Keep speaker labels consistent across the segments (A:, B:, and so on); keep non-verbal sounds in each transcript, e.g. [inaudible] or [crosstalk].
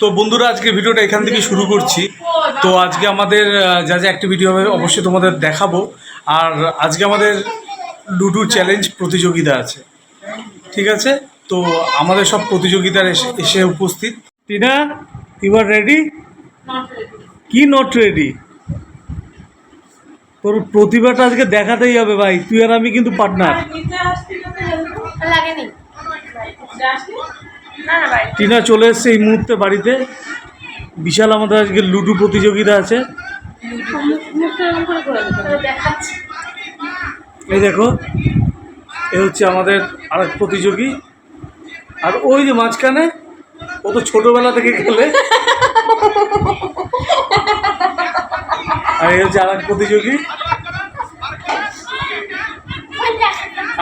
A: তো বন্ধুরা আজকে ভিডিওটা এখান থেকে শুরু করছি। তো আজকে আমাদের যা যা অ্যাক্টিভিটি হবে অবশ্যই তোমাদের দেখাবো। আর আজকে আমাদের লুডু চ্যালেঞ্জ প্রতিযোগিতা আছে। ঠিক আছে? তো আমাদের সব প্রতিযোগিতার এসে উপস্থিত। টিনা ইউ আর রেডি কি নট রেডি তোর প্রতিভাটা আজকে দেখাতেই হবে ভাই। তুই আর আমি কিন্তু পার্টনার
B: লাগেনি।
A: টিনা চলে এসছে এই মুহূর্তে বাড়িতে। বিশাল আমাদের আজকে লুডু প্রতিযোগিতা আছে। এই দেখো, এ হচ্ছে আমাদের আরেক প্রতিযোগী। আর ওই যে মাঝখানে, ও তো ছোটবেলা থেকে খেলে। আর এ হচ্ছে আরেক প্রতিযোগী।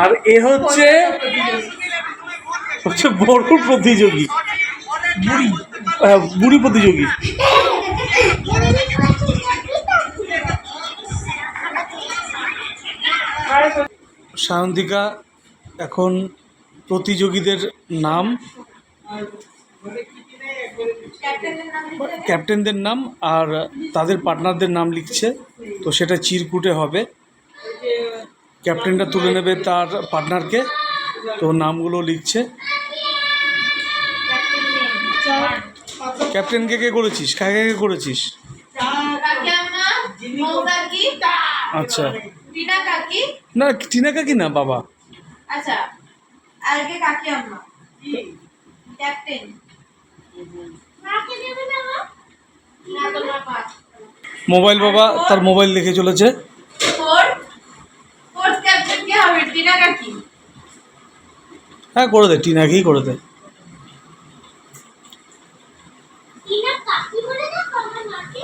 A: আর এ হচ্ছে হচ্ছে বড় প্রতিযোগী। বুড়ি। হ্যাঁ, বুড়ি প্রতিযোগী। সায়ন্তিকা এখন প্রতিযোগীদের নাম? ক্যাপ্টেনদের নাম আর তাদের পার্টনারদের নাম লিখছে তো সেটা চিরকুটে হবে। ক্যাপ্টেনটা তুলে নেবে তার পার্টনারকে তো নামগুলো লিখছে। ক্যাপ্টেনকে কে করেছিস? কাকে কে করেছিস?
B: কাকি মৌ কাকি
A: আচ্ছা।
B: টিনা কাকি
A: না টিনা কাকি না বাবা।
B: আচ্ছা আজকে কাকি আম্মা ক্যাপ্টেন
A: মোবাইল বাবা তার মোবাইল লিখে চলেছে।
B: ক্যাপ্টেন কে
A: হ্যাঁ করে দে টিনাকেই করে দে
B: টিনা কাকি বলে না আমার মাকে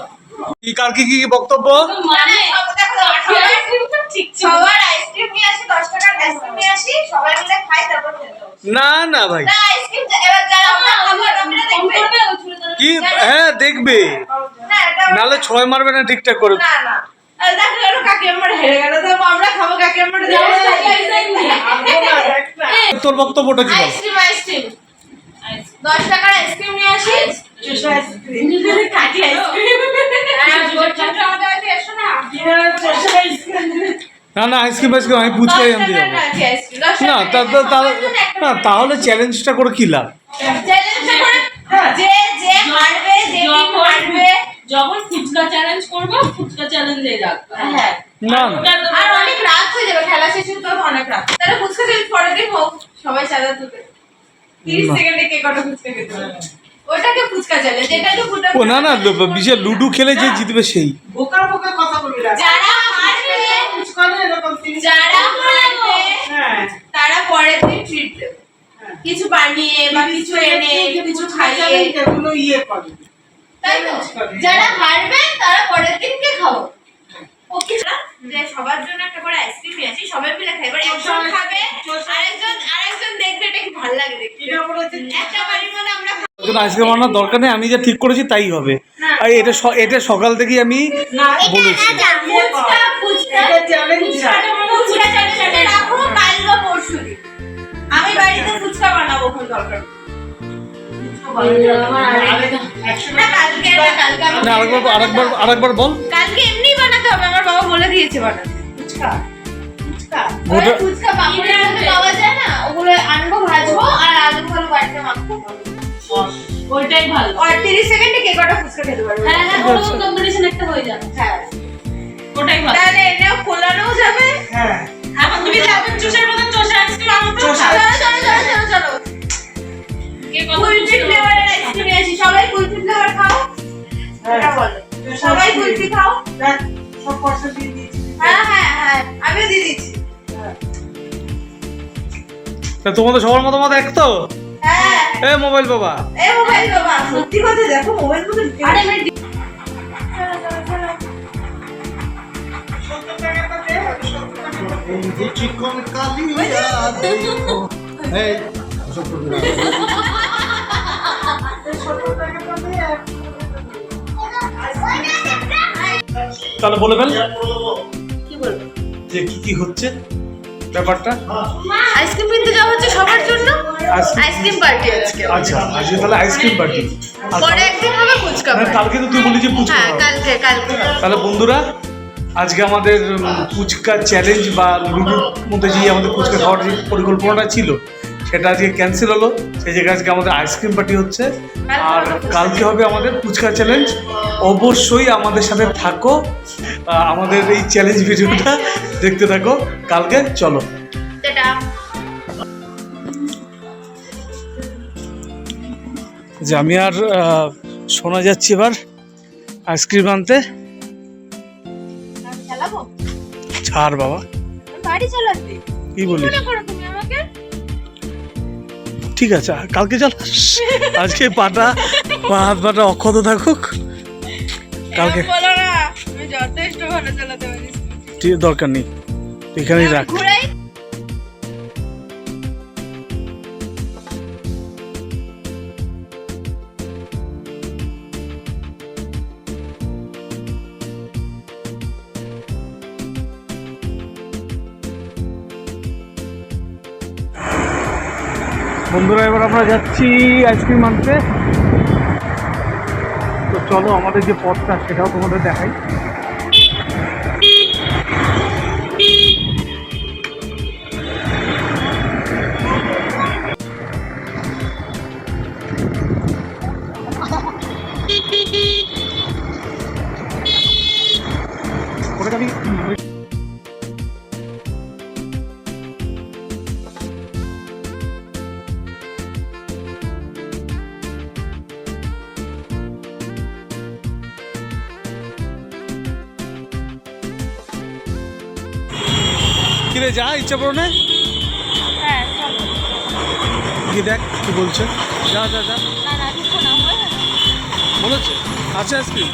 A: কি কার কি কি বক্তব্য
B: মানে।
A: না না ভাই কি হ্যাঁ দেখবে নালে ছয় মারবে না ঠিকঠাক করে
B: না না আরে দেখো গেল কাকি আমার হেরে গেল তো আমরা খাব কাকি আমার
A: তোর বক্তব্যটা কি বল
B: আইসক্রিম আইসক্রিম দশ টাকার আইসক্রিম নিয়ে আসি কাকি আইসক্রিম হ্যাঁ বলছো আমাদের কাছে এসো না
A: না না আইসক্রিম আইসক্রিম আমি ফুচকাই
B: দশ
A: আনতে যাব না না তাহলে চ্যালেঞ্জটা করে কি লাভ?
B: চ্যালেঞ্জটা করে যে যে হারবে যে টিম
C: যখন- ফুচকা চ্যালেঞ্জ করব ফুচকা চ্যালেঞ্জে রাখব।
B: হ্যাঁ।
A: না না।
B: আর অনেক রাত হয়ে যাবে খেলা শেষ হতে অনেক রাত। তাহলে ফুচকা চ্যালেঞ্জ পরের দিন হোক সবাই চাঁদা তুলে তিরিশ সেকেন্ডে কে কটা ফুচকা খেতে পারবে? ওটাকে ফুচকা চ্যালেঞ্জ এটাকে ফুটা
A: ও না না বিশাল লুডু খেলে যে জিতবে সেই।
D: বোকা বোকা কথা বলবি
B: যারা
D: এরকম
B: যারা হারবে
D: হ্যাঁ।
B: তারা পরের দিন ট্রিট দেবে। কিছু বানিয়ে বা কিছু এনে কিছু খাইয়ে।
D: এগুলো ইয়ে করবে
B: তাই তো? যারা হারবে তারা পরের দিনকে খাব? ওকে যে সবার জন্য একটা করে আইসক্রিম নিয়ে আসি সবাই মিলে খাই। এবার একজন খাবে আরেকজন আরেকজন দেখবে এটা কি ভালো লাগে দেখতে। একটা বাড়ির মধ্যে আমরা খাব।
A: আইসক্রিম আনার দরকার নেই আমি যা ঠিক করেছি তাই হবে। আর এটা এটা সকাল থেকেই আমি
D: না
A: বলেছি।
B: ফুচকা। আমি বাড়িতে বানাবো কোন দরকার। না
A: আরেকবার আরেকবার আরেকবার বল।
B: কালকে এমনি বানাতে হবে আমার বাবা বলে দিয়েছে বানাতে।
D: ফুচকা ফুচকা।
B: ওই
A: গোটা-
B: ফুচকা পাপড়ের মধ্যে পাওয়া যায় না ওগুলো আনব ভাজবো আর আলু ফালু বাড়িতে মাখবো।
C: ওইটাই ভালো।
B: আর তিরিশ সেকেন্ডে কে কটা ফুচকা খেতে পারবে।
C: হ্যাঁ হ্যাঁ ওরকম কম্পিটিশন একটা হয়ে যাবে।
B: হ্যাঁ।
C: ওটাই ভালো।
B: তাহলে খোলানোও যাবে।
D: হ্যাঁ।
C: এখন তুমি যাবেন চোষের মতন চোষে আইসক্রিম আমি তো।
B: চলো চলো চলো চলো চলো।
C: কে কত
B: কুলফি ফ্লেভারের আইসক্রিম নিয়ে সবাই কুলফি ফ্লেভার খাও। এটা বলো। সবাই কুলফি খাও।
D: সব পয়সা দিয়ে দিয়েছি।
B: হ্যাঁ হ্যাঁ হ্যাঁ আমিও দিয়ে দিচ্ছি।
A: তোমাদের সবার মতামত এক তো?
B: হ্যাঁ।
A: এ মোবাইল বাবা।
B: এ মোবাইল বাবা সত্যি কথা দেখো মোবাইল আরে
E: চিকন কালিয়া এই
A: তাহলে বলে ফেল।
B: কি বলব?
A: যে কি কি হচ্ছে? ব্যাপারটা?
B: আইসক্রিম কিনতে যাওয়া হচ্ছে সবার জন্য।
A: আইসক্রিম-
B: পার্টি আজকে।
A: আচ্ছা আজকে তাহলে আইসক্রিম পার্টি।
B: পরে একদিন হবে ফুচকা
A: মানে কালকে তো তুই বলি যে ফুচকা
B: হ্যাঁ কালকে কালকে।
A: তাহলে বন্ধুরা আজকে আমাদের ফুচকা চ্যালেঞ্জ বা লুডুর মধ্যে যে আমাদের ফুচকা খাওয়ার যে পরিকল্পনাটা ছিল সেটা আজকে ক্যান্সেল হলো। সেই জায়গায় আজকে আমাদের আইসক্রিম পার্টি হচ্ছে। আর কালকে হবে আমাদের ফুচকা চ্যালেঞ্জ অবশ্যই আমাদের সাথে থাকো। আমাদের এই চ্যালেঞ্জ ভিডিওটা দেখতে থাকো। কালকে চলো। যে আমি আর শোনা যাচ্ছি এবার আইসক্রিম আনতে। ছাড় বাবা। কি বলিস? ঠিক আছে কালকে চল আজকে পাটা পা হাত পাটা অক্ষত থাকুক। কালকে দরকার নেই। এখানেই রাখ। বন্ধুরা এবার আমরা যাচ্ছি আইসক্রিম আনতে। তো চলো আমাদের যে পথটা সেটাও তোমাদের দেখাই। কিরে যা ইচ্ছা না?
B: হ্যাঁ
A: গিয়ে দেখ কি বলছে। যা যা যা। বলেছে? আছে আইসক্রিম?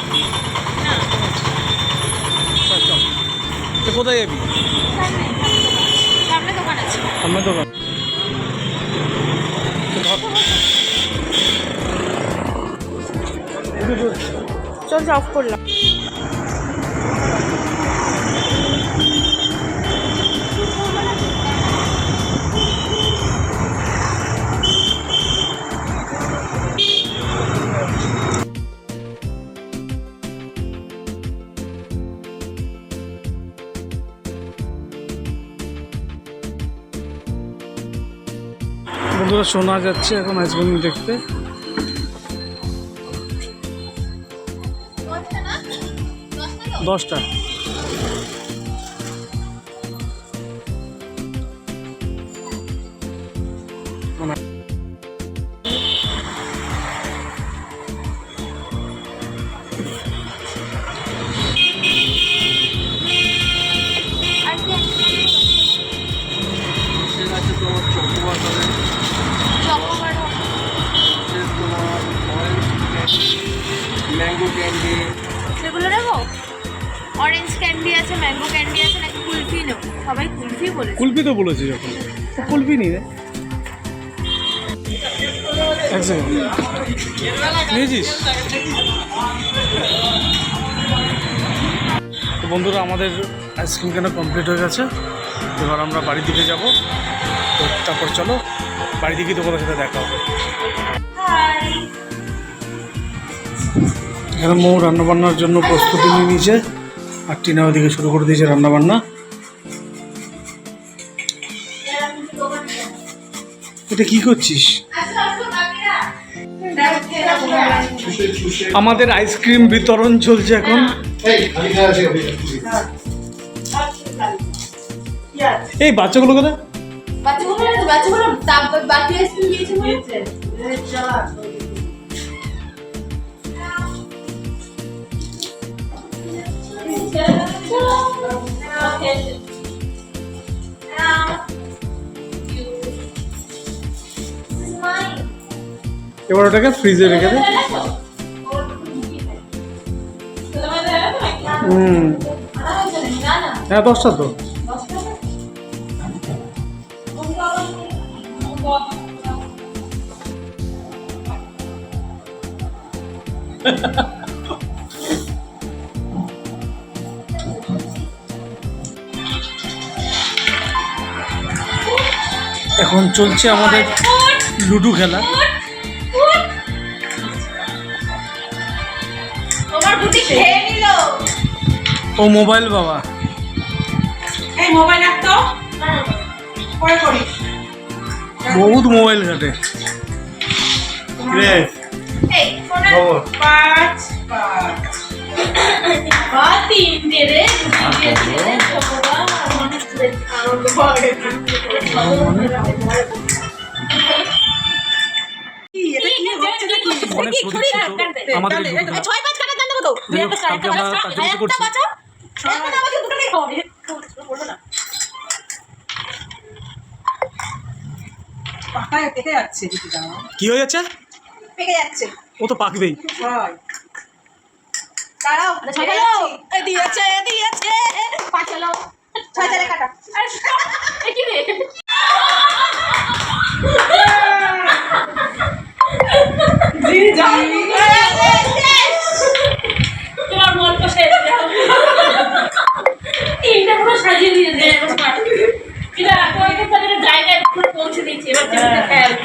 A: তো কোথায় যাবি?
B: সামনে দোকান আছে।
A: সামনে। চল
B: অফ করলাম।
A: বন্ধুরা শোনা যাচ্ছে এখন আইসক্রিম দেখতে। দশটা।
E: ক্যান্ডি
B: আছে ম্যাঙ্গো ক্যান্ডি আছে নাকি কুলফি নেব? সবাই কুলফি বলেছে।
A: কুলপি তো বলেছি যখন। তো কুলপি নি। রে এক সেকেন্ড নিয়েছিস? তো বন্ধুরা আমাদের আইসক্রিম কেনা কমপ্লিট হয়ে গেছে। এবার আমরা বাড়ির দিকে যাব। তো তারপর চলো বাড়ি দিকে তোমাদের সাথে দেখা হবে। এখানে মৌ রান্নাবান্নার জন্য প্রস্তুতি নিয়ে নিয়েছে। আর টিনা ওদিকে শুরু করে দিয়েছে রান্নাবান্না। এটা কি করছিস? আমাদের আইসক্রিম বিতরণ চলছে এখন।
E: এই
A: বাচ্চাগুলো কোথায়?
B: বাচ্চাগুলো বাচ্চাগুলো বাকি আইসক্রিম দিয়েছে
A: এবার ওটাকে ফ্রিজে রেখে দে। হ্যাঁ দশটা তো। [laughs] এখন চলছে আমাদের লুডো খেলা। ও মোবাইল বাবা।
D: এই মোবাইল রাখতো পরে করিস
A: বহুত মোবাইল ঘাটে।
D: পাঁচ পাঁচ।
C: রে
A: আমাদের
C: ছয় পাঁচ কাটার দাম দেবো তো একটা দুটো খাওয়াবে বলব না
A: কি হয়ে যাচ্ছে?
B: পেকে যাচ্ছে
A: ও তো পাকবেই।
C: দিয়েছে দিয়েছে পাঁচ গেল
B: ছয় চারে কাটা
C: আরে এ কি রে
D: দিদি যাও
C: তোমার মন তো শেষ তিনটা পুরো সাজিয়ে দিয়েছে এবার কাট। এটা কয়েকটা তাদের জায়গায় পুরো পৌঁছে দিচ্ছে এবার যেটা খেয়াল
A: এবার সুপারস্টার টিনা বসছে
C: না তুলতে পেরেছ তো গুটিয়ে তো
D: ছয়
C: আর কোথায় কি একটা দুটো
D: সব পড়াই কথা
C: নাও রে ভাই দাঁড়া দাঁড়া দাঁড়া দাঁড়া পাঁচের ঘরে
D: এটা দিও না এটা দাও। এটা দে চারে দাও
C: দুই তিন চার পাঁচ ছয়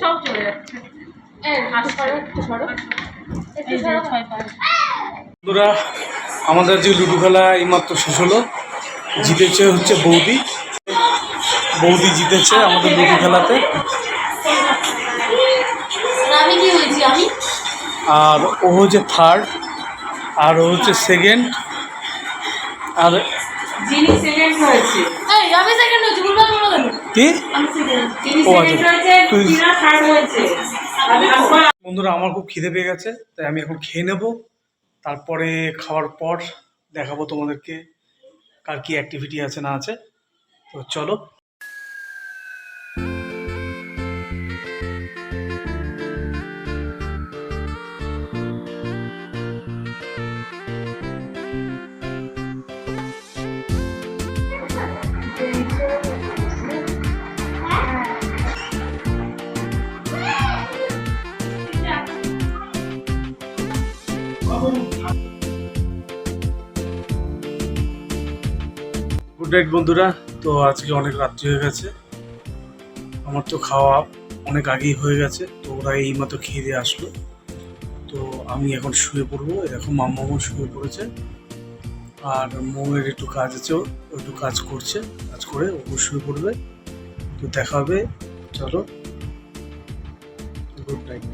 C: সব চলে যাচ্ছে। পাঁচ।
A: বন্ধুরা আমাদের যে লুডো খেলা এইমাত্র শেষ হলো জিতেছে হচ্ছে বৌদি। বৌদি জিতেছে আমাদের লুডো খেলাতে।
C: আর আমি কি হয়েছি আমি?
A: আর ও হচ্ছে থার্ড আর ও হচ্ছে সেকেন্ড আর
D: যিনি সেকেন্ড হয়েছে।
A: কি? আচ্ছা। বন্ধুরা আমার খুব খিদে পেয়ে গেছে তাই আমি এখন খেয়ে নেব। তারপরে খাওয়ার পর দেখাবো তোমাদেরকে কার কি অ্যাক্টিভিটি আছে না আছে। তো চলো গুড নাইট বন্ধুরা। তো আজকে অনেক রাত্রি হয়ে গেছে। আমার তো খাওয়া অনেক আগেই হয়ে গেছে, তো ওরা এই মতো খেয়ে দিয়ে আসলো। তো আমি এখন শুয়ে পড়ব। এরকম মামাও শুয়ে পড়েছে। আর মোয়ের একটু কাজ আছে ওর একটু কাজ করছে, কাজ করে ও শুয়ে পড়বে। তো দেখা হবে। চলো। Good night